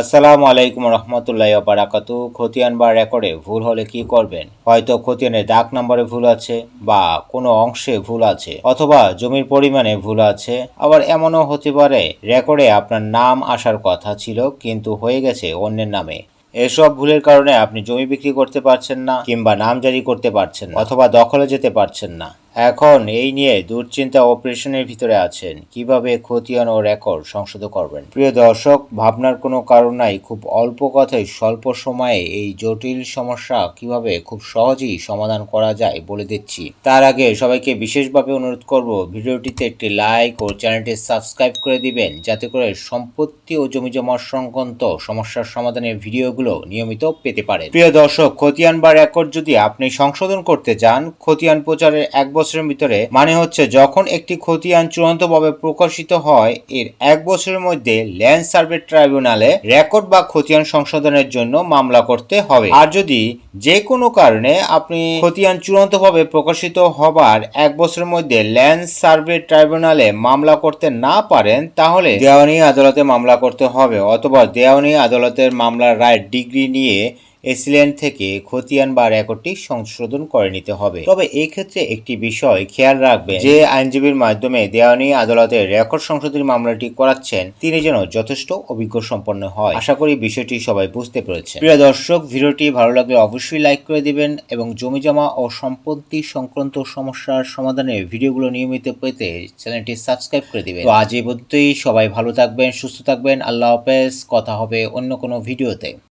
আসসালামু আলাইকুম রহমতুল্লাহ বারাকাতু খতিয়ান বা রেকর্ডে ভুল হলে কি করবেন? হয়তো খতিয়ানের ডাক নম্বরে ভুল আছে বা কোনো অংশে ভুল আছে অথবা জমির পরিমাণে ভুল আছে। আবার এমনও হতে পারে, রেকর্ডে আপনার নাম আসার কথা ছিল কিন্তু হয়ে গেছে অন্যের নামে। এসব ভুলের কারণে আপনি জমি বিক্রি করতে পারছেন না কিংবা নাম জারি করতে পারছেন অথবা দখলে যেতে পারছেন না। এখন এই নিয়ে দুশ্চিন্তা অপারেশনের ভিতরে আছেন। কীভাবে খতিয়ান ও রেকর্ড সংশোধন করবেন? প্রিয় দর্শক, ভাবনার কোনো কারণ নাই। খুব অল্প কথায় স্বল্প সময়ে এই জটিল সমস্যা কীভাবে খুব সহজেই সমাধান করা যায় বলে দিচ্ছি। তার আগে সবাইকে বিশেষভাবে অনুরোধ করব, ভিডিওটিতে একটি লাইক ও চ্যানেলটি সাবস্ক্রাইব করে দিবেন, যাতে করে সম্পত্তি ও জমি জমা সংক্রান্ত সমস্যার সমাধানের ভিডিওগুলো নিয়মিত পেতে পারেন। প্রিয় দর্শক, খতিয়ান বা রেকর্ড যদি আপনি সংশোধন করতে চান, খতিয়ান প্রচারের এক বছরের ভিতরে মানে হচ্ছে যখন একটি খতিয়ান চূড়ান্তভাবে প্রকাশিত হয়, এর এক বছরের মধ্যে ল্যান্ড সার্ভে ট্রাইব্যুনালে রেকর্ড বা খতিয়ান সংশোধনের জন্য মামলা করতে হবে। আর যদি যে কোনো কারণে আপনি খতিয়ান চূড়ান্তভাবে প্রকাশিত হবার এক বছরের মধ্যে ল্যান্ড সার্ভে ট্রাইব্যুনালে মামলা করতে না পারেন, তাহলে দেওয়ানি আদালতে মামলা করতে হবে, অথবা দেওয়ানি আদালতের মামলার রায় ডিগ্রি নিয়ে এসিল্যান্ড থেকে খতিয়ান বা রেকর্ডটি সংশোধন করে নিতে হবে। তবে এই ক্ষেত্রে একটি বিষয় খেয়াল রাখবেন, যে আইনজীবীর মাধ্যমে দেওয়ানি আদালতে রেকর্ড সংশোধনী মামলাটি করাচ্ছেন, তিনি যেন যথেষ্ট অভিজ্ঞ সম্পন্ন হয়। আশা করি বিষয়টি সবাই বুঝতে পেরেছেন। প্রিয় দর্শক, ভিডিওটি ভালো লাগলে অবশ্যই লাইক করে দিবেন এবং জমি জমা ও সম্পত্তি সংক্রান্ত সমস্যার সমাধানের ভিডিওগুলো নিয়মিত পেতে চ্যানেলটি সাবস্ক্রাইব করে দিবেন। তো আজ এই পর্যন্তই। সবাই ভালো থাকবেন, সুস্থ থাকবেন। আল্লাহ হাফেজ। কথা হবে অন্য কোনো ভিডিওতে।